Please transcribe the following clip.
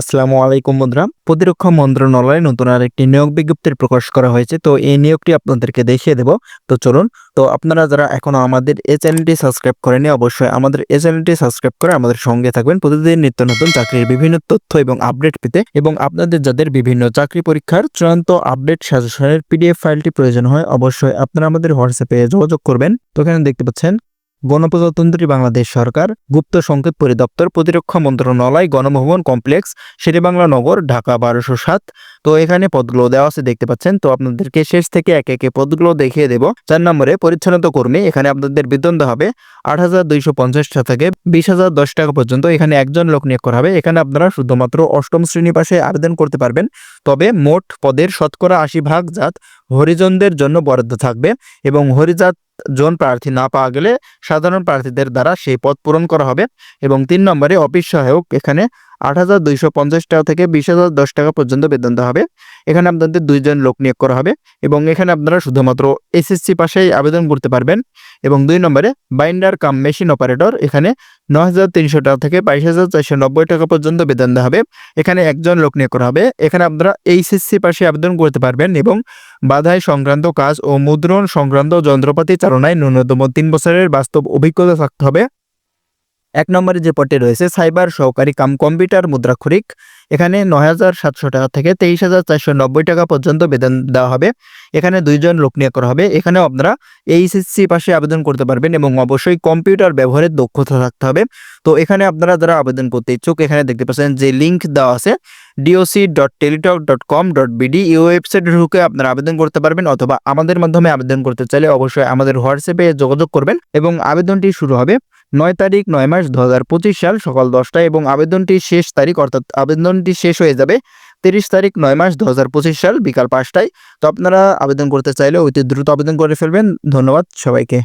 আসসালামু আলাইকুম বন্ধুরা। প্রতিরক্ষা মন্ত্রণালয়ে নতুন আর একটি নিয়োগ বিজ্ঞপ্তির প্রকাশ করা হয়েছে। তো এই নিয়োগটি আপনাদেরকে দেখিয়ে দেব। তো চলুন, তো আপনারা যারা এখনও আমাদের এই চ্যানেলটি সাবস্ক্রাইব করেনি অবশ্যই আমাদের এই চ্যানেলটি সাবস্ক্রাইব করে আমাদের সঙ্গে থাকবেন। প্রতিদিন নিত্য নতুন চাকরির বিভিন্ন তথ্য এবং আপডেট পেতে এবং আপনাদের যাদের বিভিন্ন চাকরি পরীক্ষার চূড়ান্ত আপডেট সাজেশনের পিডিএফ ফাইলটি প্রয়োজন হয়, অবশ্যই আপনারা আমাদের হোয়াটসঅ্যাপে যোগাযোগ করবেন। তো এখানে দেখতে পাচ্ছেন গণপ্রজাতন্ত্রী বাংলাদেশ সরকার, গুপ্ত সংকেত পরিদপ্তর, প্রতিরক্ষা মন্ত্রণালয়, গণভবন কমপ্লেক্স, শেরেবাংলা নগর, ঢাকা বারোশো সাত। তো এখানে পদগুলো দেওয়া আছে, দেখতে পাচ্ছেন। তো আপনাদেরকে শেষ থেকে একে একে পদগুলো দেখিয়ে দেব। চার নম্বরে পরিচ্ছন্নতা কর্মী, এখানে আপনাদের দেওয়া হবে। আট হাজার দুইশো পঞ্চাশ টাকা থেকে বিশ হাজার দশ টাকা পর্যন্ত এখানে একজন লোক নিয়োগ করা হবে। এখানে আপনারা শুধুমাত্র অষ্টম শ্রেণি পাশে আবেদন করতে পারবেন। তবে মোট পদের শতকরা আশি ভাগ জাত হরিজনদের জন্য বরাদ্দ থাকবে এবং হরিজাত জন প্রার্থী না পাওয়া গেলে সাধারণ প্রার্থীদের দ্বারা সেই পদ পূরণ করা হবে এবং তিন নম্বরে অফিস সহায়ক এখানে আট হাজার দুইশো পঞ্চাশ টাকা থেকে বিশ হাজার দশ টাকা পর্যন্ত বেতন দেওয়া হবে। এখানে আপনাদের দুইজন লোক নিয়োগ করা হবে এবং এখানে আপনারা শুধুমাত্র এসএসসি পাশেই আবেদন করতে পারবেন এবং দুই নম্বরে বাইন্ডার কাম মেশিন অপারেটর এখানে ন হাজার তিনশো টাকা থেকে বাইশ হাজার চারশো নব্বই টাকা পর্যন্ত বেতন দেওয়া হবে। এখানে একজন লোক নিয়োগ করা হবে। এখানে আপনারা এইচএসসি পাশে আবেদন করতে পারবেন এবং বাধাই সংক্রান্ত কাজ ও মুদ্রণ সংক্রান্ত যন্ত্রপাতি চালনায় ন্যূনতম তিন বছরের বাস্তব অভিজ্ঞতা থাকতে হবে। এক নম্বরে যে পদটি রয়েছে, সাইবার সহকারী কাম কম্পিউটার মুদ্রাক্ষরিক, এখানে নয় হাজার সাতশো টাকা থেকে তেইশ হাজার চারশো নব্বই টাকা পর্যন্ত বেতন দেওয়া হবে। এখানে দুইজন লোক নিয়োগ করা হবে। এখানেও আপনারা এইচএসসি পাশে আবেদন করতে পারবেন এবং অবশ্যই কম্পিউটার ব্যবহারের দক্ষতা থাকতে হবে। তো এখানে আপনারা যারা আবেদন করতে ইচ্ছুক, এখানে দেখতে পাচ্ছেন যে লিঙ্ক দেওয়া আছে DOC dot Teletalk dot com dot BD এই ওয়েবসাইটে ঢুকে আপনারা আবেদন করতে পারবেন অথবা আমাদের মাধ্যমে আবেদন করতে চাইলে অবশ্যই আমাদের হোয়াটসঅ্যাপে যোগাযোগ করবেন এবং আবেদনটি শুরু হবে। নয় তারিখ নয় মাস দু হাজার পঁচিশ সাল সকাল দশটায় এবং আবেদনটি শেষ তারিখ অর্থাৎ আবেদনটি শেষ হয়ে যাবে তিরিশ তারিখ নয় মাস দু হাজার পঁচিশ সাল বিকাল পাঁচটায়। তো আপনারা আবেদন করতে চাইলে অতি দ্রুত আবেদন করে ফেলবেন। ধন্যবাদ সবাইকে।